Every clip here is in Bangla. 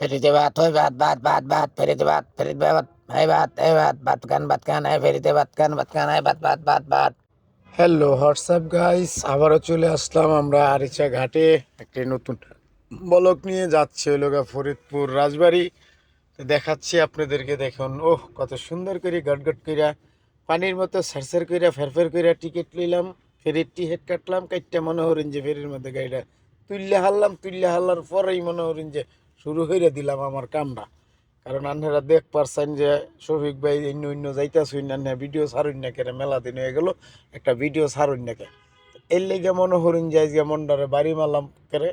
ফেরিতে ভাত হয় ভাত ভাত ভাত ভাত ফেরিতে ভাত ফেরিতে ভাত এই ভাত এই ভাত ভাত খান ভাত খান এই ফেরিতে ভাত খান ভাত খান এই ভাত ভাত ভাত ভাত হ্যালো হোয়াটসঅ্যাপ গাইস আবারও চলে আসলাম আমরা আরিচা ঘাটে, একটি নতুন বলক নিয়ে যাচ্ছে হলো গা ফরিদপুর রাজবাড়ি। দেখাচ্ছি আপনাদেরকে, দেখুন, ওহ, কত সুন্দর করে গটগট কইরা, পানির মতো সারসার কইরা, ফেরফের কইরা টিকিট লইলাম, ফেরির টিকিট কাটলাম কাটটা মনে হরেন যে ফেরির মধ্যে গাড়িটা তুললে হারলাম তুললে হারলার পরেই মনে হরেন যে শুরু হইরা দিলাম আমার কামটা কারণ আন্নারা দেখ পারছেন যে শফিক ভাই অন্য অন্য যাইতাছুই না ভিডিও ছাড়ুন না কেন মেলা দিন হয়ে গেল, একটা ভিডিও ছাড়ুন না কে এর লেগে মনে হরিণ যাই যে মনটারে বাড়ি মারলাম করে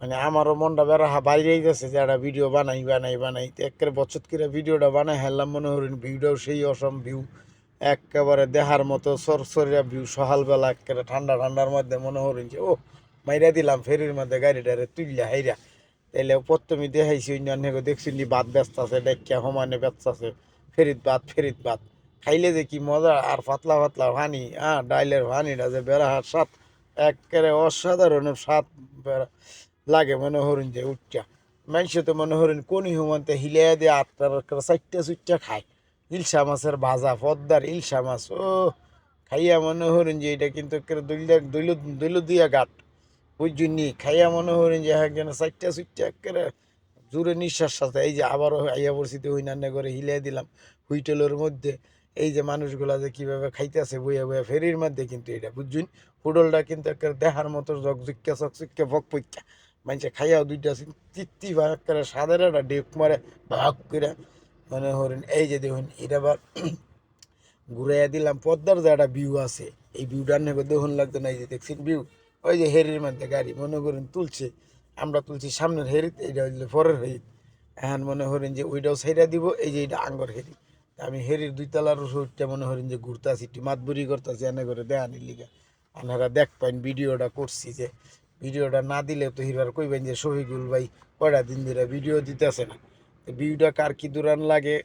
মানে আমারও মনটা বেড়া বাড়ি যাইতেছে যে একটা ভিডিও বানাই বানাই বানাই। একেবারে বছর করে ভিডিওটা বানাই হেললাম মনে হরিণ ভিউটাও সেই অসম ভিউ। একেবারে দেহার মতো সরসরিয়া ভিউ, সকালবেলা একেবারে ঠান্ডা, ঠান্ডার মধ্যে মনে হরিণ যে ও মাইরা দিলাম, ফেরির মধ্যে গাড়িটারে তুললে হাইরা। তাইলে প্রথমে দেখাইছি অন্যান্য দেখছি নি ভাত ব্যস্ত আছে ডেকিয়া সমানে ব্যস্ত আছে। ফেরিত ভাত ফেরিত ভাত খাইলে যে কি মজা, আর পাতলা পাতলা ভানি হ্যাঁ ডাইলের ভানিটা যে বেড়াহার স্বাদ, একেবারে অসাধারণ স্বাদ লাগে মনে হরিণ যে উচ্চা মানুষ তো মনে হরিণ কোনি হুমান্তে হিলিয়া দিয়ে আটটার চারটা চুটটা খায়। ইলশা মাছের ভাজা, পদ্মার ইলশা মাছ ও খাইয়া মনে হরিণ যে এটা কিন্তু দইলা, দইল দিয়া বুঝুনি, খাইয়া মনে হরিণ যে একজন চারটা চুটটা একেবারে জোরে নিঃশ্বাস আছে এই যে আবারও আইয়া পরিস্থিতি হইনান্নে করে হিলিয়ে দিলাম হুইটেলের মধ্যে। এই যে মানুষগুলা যে কীভাবে খাইতেছে বইয়া বইয়া ফেরির মধ্যে কিন্তু এটা বুঝুন হুডলটা কিন্তু একটা দেহার মতো জকজুক্কা চকচুক্কা ভক পইক্কা মানুষে খাইয়াও দুইটা তৃপ্তি বা একটা সাদের একটা ডেক মারে, ভাগ করে মনে হরেন এই যে দেখুন, এটা আবার ঘুরাইয়া দিলাম। পদ্মার যে একটা ভিউ আছে, এই ভিউটার নেবে দেখুন লাগতো না, এই যে দেখছেন ভিউ? ওই যে হেরির মধ্যে গাড়ি, মনে করেন তুলছে, আমরা তুলছি সামনের হেরিত, এইটা হইলে পরের হেরিত। এখন মনে করেন যে ওইটাও সাইডা দিব, এই যে এটা আঙ্গর হেরি আমি হেরির দুই তলার সইটা মনে করেন যে ঘুরতাছি, একটু মাতবুরি করতেছি, এনে করে দেয়ানি লিগা। আপনারা দেখ পাইন ভিডিওটা করছি যে, ভিডিওটা না দিলে তো হিরবার কইবেন যে, শফিকুল ভাই কয়টা দিন ধরে ভিডিও দিতেছে না। ভিডিওটা কার কি দূরান লাগে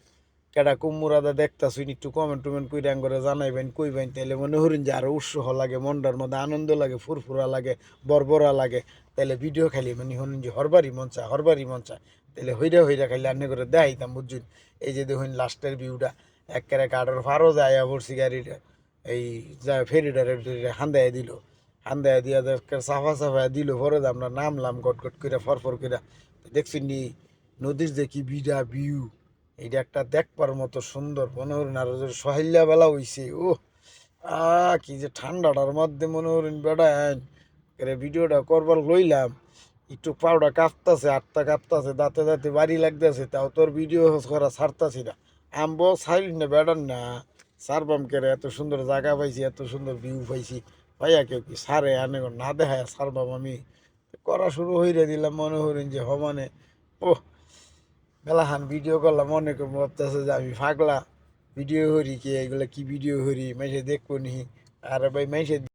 কেডা কুমুরাদা দেখতাছুন একটু কমেন্ট টমেন্ট কইরা করে জানাইবেন, কইবেন, তাইলে মনে হরিন যে আরও উৎসাহ লাগে, মনটার মধ্যে আনন্দ লাগে, ফুরফুরা লাগে, বরবরা লাগে। তাইলে ভিডিও খালি মানে হরিন যে হরবারই চায় হরবারই চায় তাইলে হইরা হইরা খাইলে আন্নে করে দেখাইতাম বুঝুন এই যে দেখুন লাস্টের ভিউটা একেবারে কাঠের ফারও যায় পড়ছি গাড়িটা, এই যা ফেরিটারে হান্দায় দিল। হান্দায় দিয়া সাফা সাফা দিল, পরে আমরা নামলাম গট গট করে ফরফর করে দেখছি নি, নদীর যে কি বিড়া ভিউ এইটা একটা দেখবার মতো সুন্দর, মনে হরেন আর যে সহাইল্লা বেলা হইছে। ও আ, কি যে ঠান্ডাটার মধ্যে মনে হরেন বেড়া করে ভিডিওটা করবার লইলাম, একটু পাউডা কাঁপতাছে, আটটা কাঁপতাছে, দাঁতে দাঁতে বাড়ি লাগতেছে, তাও তোর ভিডিও করা ছাড়তাছি না। আমবো ছাড়ি না, বেড়ান না। সারবাম কেরে, এত সুন্দর জায়গা পাইছি, এত সুন্দর ভিউ পাইছি। ভাইয়া কেউ কি সারে, আনে না দেখায় সারবাম আমি। করা শুরু হইরে দিলাম মনে হরেন যে হমানে ও মেলাহান ভিডিও করলাম অনেকে ভাবতেছে যে আমি ফাগলা ভিডিও হরি কি? এগুলো কি ভিডিও হরি মেসে দেখব নি। আর ভাই মেসে